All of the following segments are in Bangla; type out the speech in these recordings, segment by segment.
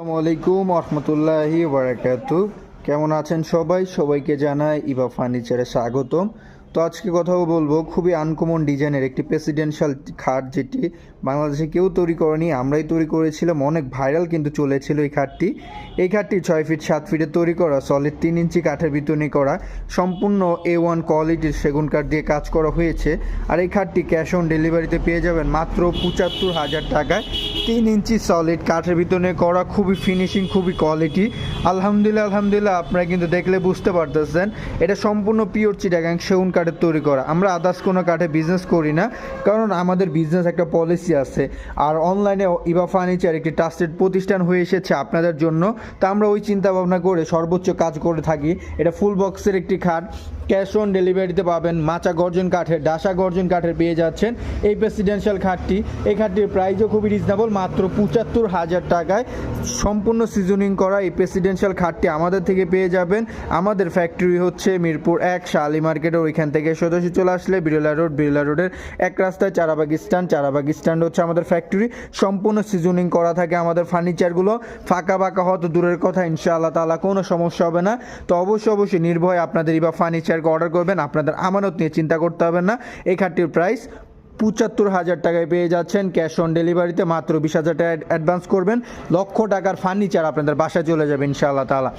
আসসালামু রহমতুল্লাহি বারাকাতু কেমন আছেন সবাই? সবাইকে জানাই ইভা ফার্নিচারে স্বাগতম। তো আজকে কথা বলব, খুবই আনকমন ডিজাইনের একটি প্রেসিডেন্সিয়াল খাট যেটি বাংলাদেশে কেউ তৈরি করেনি, আমরাই তৈরি করেছিলাম, অনেক ভাইরাল কিন্তু চলেছিল এই খাটটি। এই খাটটি ছয় ফিট, সাত ফিটে তৈরি করা সলিড তিন ইঞ্চি কাঠের বিতরণী করা, সম্পূর্ণ এ ওয়ান কোয়ালিটির সেগুন কাঠ দিয়ে কাজ করা হয়েছে। আর এই খাটটি ক্যাশ অন ডেলিভারিতে পেয়ে যাবেন মাত্র পঁচাত্তর হাজার টাকায়। তিন ইঞ্চি সলিড কাঠের ভিতরে করা খুবই ফিনিশিং খুবই কোয়ালিটি আলহামদুলিল্লাহ আলহামদুলিল্লাহ, আপনারা কিন্তু দেখলে বুঝতে পারতেছেন। এটা সম্পূর্ণ পিওর চিটাগাং সেগুন কাঠের তৈরি করা। আমরা আদার্স কোনো কাঠে বিজনেস করি না, কারণ আমাদের বিজনেস একটা পলিসি আছে। আর অনলাইনে ইভা ফার্নিচার একটি ট্রাস্টেড প্রতিষ্ঠান হয়ে এসেছে আপনাদের জন্য। তা আমরা ওই চিন্তা ভাবনা করে সর্বোচ্চ কাজ করে থাকি। এটা ফুল বক্সের একটি খাট ক্যাশ অন ডেলিভারিতে পাবেন মাচা গর্জন কাঠের, ডাসা গর্জন কাঠের পেয়ে যাচ্ছেন। এই প্রেসিডেন্সিয়াল খাটটি, এই খাটটির প্রাইসও খুবই রিজনেবল মাত্র পঁচাত্তর হাজার টাকায় সম্পূর্ণ সিজনিং করা এই প্রেসিডেন্সিয়াল খাটটি আমাদের থেকে পেয়ে যাবেন। আমাদের ফ্যাক্টরি হচ্ছে মিরপুর এক, শালি মার্কেটের ওইখান থেকে সদস্য চলে আসলে বিরলা রোড, বিরলা রোডের এক রাস্তায় চারাবাগ স্ট্যান্ড চারাবাগ স্ট্যান্ড হচ্ছে আমাদের ফ্যাক্টরি সম্পূর্ণ সিজনিং করা থাকে আমাদের ফার্নিচারগুলো ফাঁকা ফাঁকা হয়তো দূরের কথা, ইনশাআল্লাহ তালা কোনো সমস্যা হবে না। তো অবশ্যই অবশ্যই নির্ভয় আপনাদের ইবা ফার্নিচারকে অর্ডার করবেন, আপনাদের আমানত নিয়ে চিন্তা করতে হবে না। এই খাটটির প্রাইস পঁচাত্তর হাজার টাকায় পেয়ে যাচ্ছেন। ক্যাশ অন ডেলিভারিতে মাত্র বিশ হাজার টাকা অ্যাডভান্স করবেন। লক্ষ টাকার ফার্নিচার আপনাদের বাসায় চলে যাবে ইনশাআল্লাহ তালা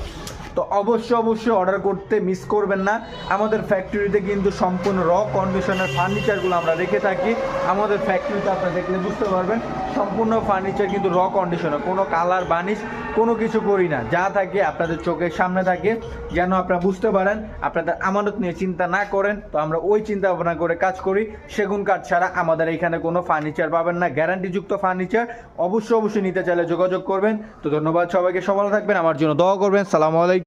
তো অবশ্যই অবশ্যই অর্ডার করতে মিস করবেন না। আমাদের ফ্যাক্টরিতে কিন্তু সম্পূর্ণ র কন্ডিশনের ফার্নিচারগুলো আমরা রেখে থাকি। আমাদের ফ্যাক্টরিতে আপনারা দেখলে বুঝতে পারবেন, সম্পূর্ণ ফার্নিচার কিন্তু র কন্ডিশনে কোনো কালার বানিশ কোনো কিছু করি না। যা থাকে আপনাদের চোখের সামনে থাকে, যেন আপনারা বুঝতে পারেন, আপনাদের আমানত নিয়ে চিন্তা না করেন। তো আমরা ওই চিন্তা ভাবনা করে কাজ করি, সেগুন কাঠ ছাড়া আমাদের এখানে কোনো ফার্নিচার পাবেন না। গ্যারান্টিযুক্ত ফার্নিচার অবশ্যই অবশ্যই নিতে চাইলে যোগাযোগ করবেন। তো ধন্যবাদ সবাইকে, সবাই থাকবেন। আমার জন্য দোয়া করবেন। সালাম আলাইকুম।